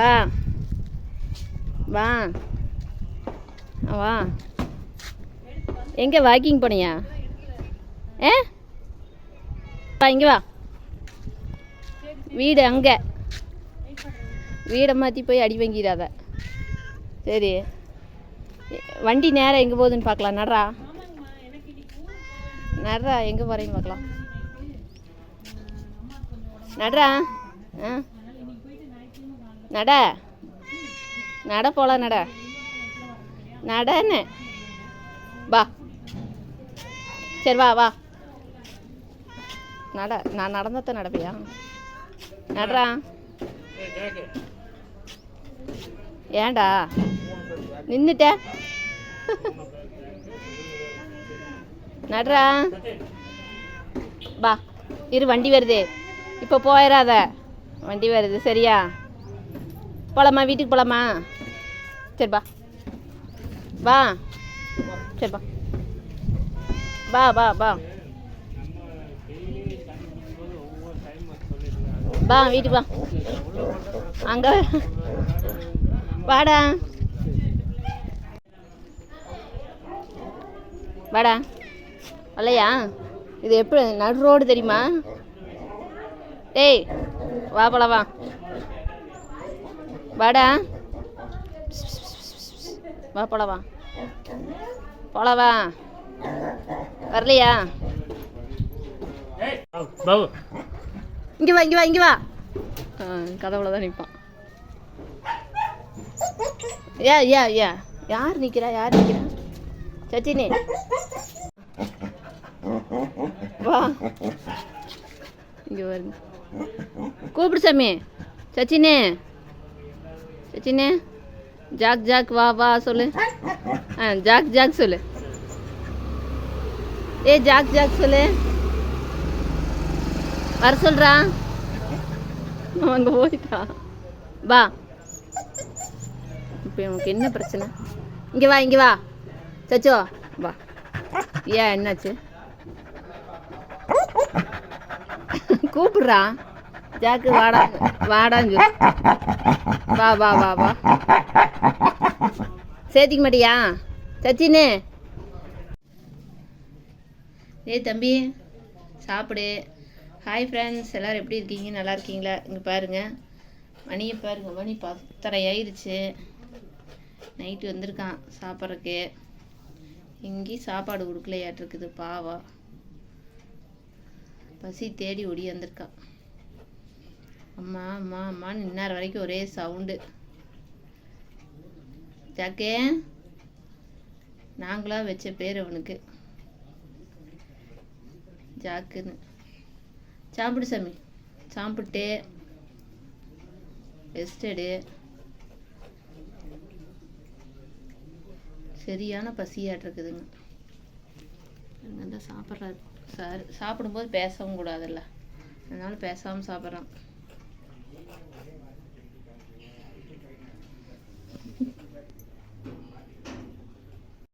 வா. வா. வா. எங்கே வாக்கிங் போனியா? ஏ? வா இங்கே வா. வீடு அங்கே. வீடை மாற்றி போய் அடி வாங்கிடாத. சரி. வண்டி நேரம் எங்கே போகுதுன்னு பார்க்கலாம். நடரா நடரா எங்கே போகிறேன்னு பார்க்கலாம். நடரா ஆ? நட. நட போகலாம் நட. நடன்னு. வா. சரி வா வா. நட. நான் நடந்தத்த நடப்பியா? நடறா. ஏன்டா? நின்றுட்ட நடுறா. வா. இரு வண்டி வருது. இப்போ போயிடாத வண்டி வருது. சரியா? போலாமா வீட்டுக்கு போலாமா? சரி வா. வா. சரி வா. வா வா வா. வா வீட்டுக்கு வா. அங்கே வாடா. வாடா. வரலையா இது எப்படி நடு ரோடு தெரியுமா? டேய் வா போலாம் வா. வாடா. வா போலாம் வா. போலாம் வா. வரலையா? இங்கே வா இங்கே வா இங்கே வா. கதவுல தான் நிற்பான் ஏ ஏ ஏ யார் நிற்கிறா யார் நிற்கிறா சச்சினி வா. இங்கே வருங்க கூப்பிடு சாமி. சச்சினே சச்சினே ஜாக் ஜாக் வா வா சொல்லு ஆ ஜாக் ஜாக் சொல்லு ஏ ஜாக் ஜாக் சொல்லு வர சொல்றா அவன் அங்கே போயிட்டான் வா இப்போ உனக்கு என்ன பிரச்சனை இங்கே வா இங்கே வா சச்சோ வா ஏன் என்னாச்சு கூப்பிடுறா ஜாக்கு வாடா வாடான்னு சொல்லு வா வா வா வா. சேர்த்திக்க மாட்டியா? சச்சினு ஏய் தம்பி சாப்பிடு. ஹாய் ஃப்ரெண்ட்ஸ் எல்லோரும் எப்படி இருக்கீங்க? நல்லா இருக்கீங்களா? இங்கே பாருங்கள் மணியை பாருங்கள் மணி பத்தரை ஆயிடுச்சு நைட்டு வந்திருக்கான் சாப்பிட்றக்கு எங்கேயும் சாப்பாடு கொடுக்கலையாட்டிருக்குது பாவம். பசி தேடி ஓடி வந்திருக்கான். அம்மா அம்மா அம்மான்னு இன்னார் வரைக்கும் ஒரே சவுண்டு. ஜாக்கே நாங்களாக வச்ச பேர் அவனுக்கு. ஜாக்குன்னு. சாப்பிடு சாமி. சாப்பிட்டு ரெஸ்ட் எடு சரியான பசியாட்டிருக்குதுங்க நல்லா சாப்பிட்றாரு? சார் சாப்பிடும்போது பேசவும் கூடாதுல்ல. அதனால பேசாமல் சாப்பிட்றான்.